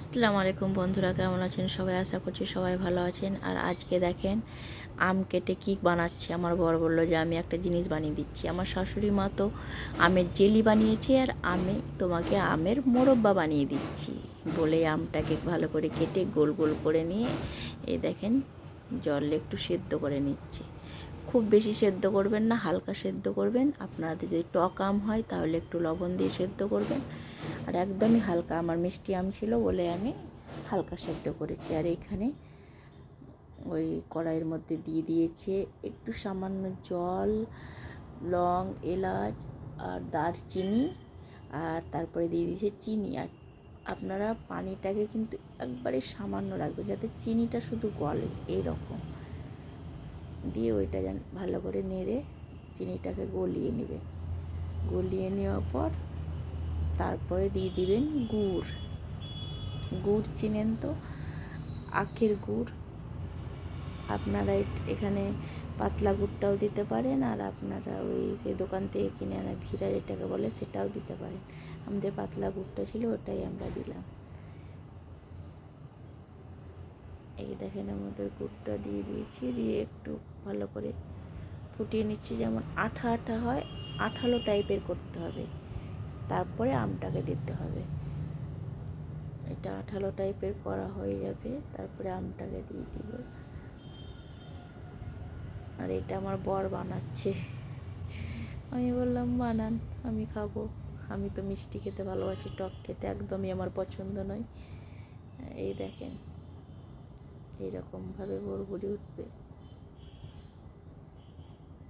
আসসালামু আলাইকুম বন্ধুরা, কেমন আছেন সবাই? আশা করছি সবাই ভালো আছেন। আর আজকে দেখেন, আম কেটে কি বানাচ্ছে? আমার বর বলল যে, আমি একটা জিনিস বানিয়ে দিচ্ছি। আমার শাশুড়ি মা তো আমের জেলি বানিয়েছে আর আমি তোমাকে আমের মোরব্বা বানিয়ে দিচ্ছি। বলে আমটাকে ভালো করে কেটে গোল গোল করে নিয়ে, এই দেখেন, জলে একটু সেদ্ধ করে নিচ্ছে। খুব বেশি সেদ্ধ করবেন না, হালকা সেদ্ধ করবেন। আপনাদের যদি টক আম হয়, তাহলে একটু লবণ দিয়ে সেদ্ধ করবেন। আর একদমই হালকা। আমার মিষ্টি আম ছিল বলে আমি হালকা সেদ্ধ করেছি। আর এইখানে ওই কড়াইয়ের মধ্যে দিয়ে দিয়েছে একটু সামান্য জল, লং, এলাচ আর দারচিনি আর তারপরে দিয়ে দিয়েছে চিনি। আর আপনারা পানিটাকে কিন্তু একবারে সামান্য রাখবেন যাতে চিনিটা শুধু গলে, এইরকম। দিয়ে ওইটা যেন ভালো করে নেড়ে চিনিটাকে গলিয়ে নেবে। গলিয়ে নেওয়ার পর তারপরে দিয়ে দিবেন গুড়। গুড় চিনেন তো? আখের গুড়। আপনারা এখানে পাতলা গুড়টাও দিতে পারেন আর আপনারা ওই যে দোকান থেকে কিনে আনা ভিড়া যেটাকে বলে সেটাও দিতে পারেন। আমাদের পাতলা গুড়টা ছিল ওটাই আমরা দিলাম। এই দেখেন আমাদের গুড়টা দিয়ে দিয়েছি, দিয়ে একটু ভালো করে ফুটিয়ে নিচ্ছি। যেমন আঠা আঠা হয়, আঠালো টাইপের করতে হবে। তারপরে আমটাকে দিতে হবে। এটা আঠালো টাইপের করা হয়ে যাবে, তারপরে আমটাকে দিয়ে দিব। আর এটা আমার বর বানাচ্ছে। আমি বললাম, বানান, আমি খাব। আমি তো মিষ্টি খেতে ভালোবাসি, টক খেতে একদমই আমার পছন্দ নয়। এই দেখেন, এইরকমভাবে বড়বড়ি উঠবে।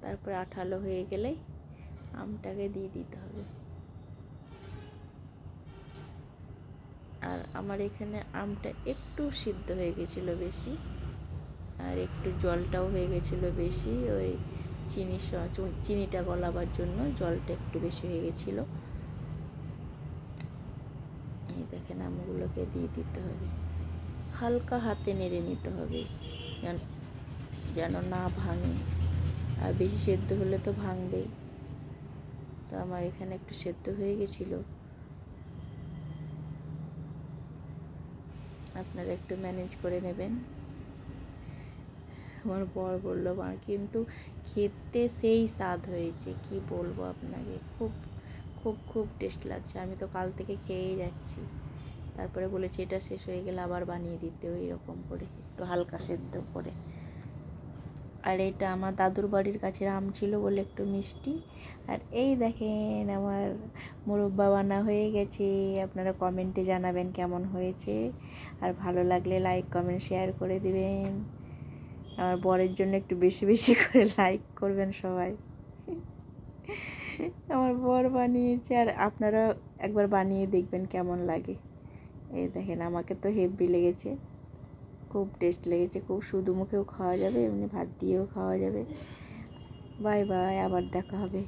তারপরে আঠালো হয়ে গেলেই আমটাকে দিয়ে দিতে হবে। আর আমার এখানে আমটা একটু সিদ্ধ হয়ে গেছিল বেশি। আর একটু জলটাও হয়ে গেছিল বেশি, ওই চিনি চিনিটা গলাবার জন্য জলটা একটু বেশি হয়ে গেছিল। এই দেখেন আমগুলোকে দিয়ে দিতে হবে। হালকা হাতে নেড়ে নিতে হবে যেন না ভাঙে। আর বেশি সেদ্ধ হলে তো ভাঙবেই। তো আমার এখানে একটু সেদ্ধ হয়ে গেছিল। আপনারা একটু ম্যানেজ করে নেবেন। আমার বর বলল, মা, কিন্তু খেতে সেই স্বাদ হয়েছে, কি বলব আপনাকে? খুব খুব খুব টেস্ট লাগছে। আমি তো কাল থেকে খেয়েই যাচ্ছি। তারপরে বলেছি, এটা শেষ হয়ে গেলে আবার বানিয়ে দিতে। ওই রকম করে, একটু হালকা সেদ্ধ করে। আর এটা আমার দাদুর বাড়ির কাছে আম ছিল বলে একটু মিষ্টি। আর এই দেখেন আমার মুরব্বা বানা হয়ে গেছে। আপনারা কমেন্টে জানাবেন কেমন হয়েছে। আর ভালো লাগলে লাইক কমেন্ট শেয়ার করে দিবেন। আমার বরের জন্য একটু বেশি বেশি করে লাইক করবেন সবাই। আমার বর বানিয়েছে আর আপনারা একবার বানিয়ে দেখবেন কেমন লাগে। এই দেখেন, আমাকে তো হেভি লেগেছে। খুব টেস্ট লেগেছে, খুব শুধু মুখেও খাওয়া যাবে, এমনি ভাত দিয়েও খাওয়া যাবে। বাই বাই, আবার দেখা হবে।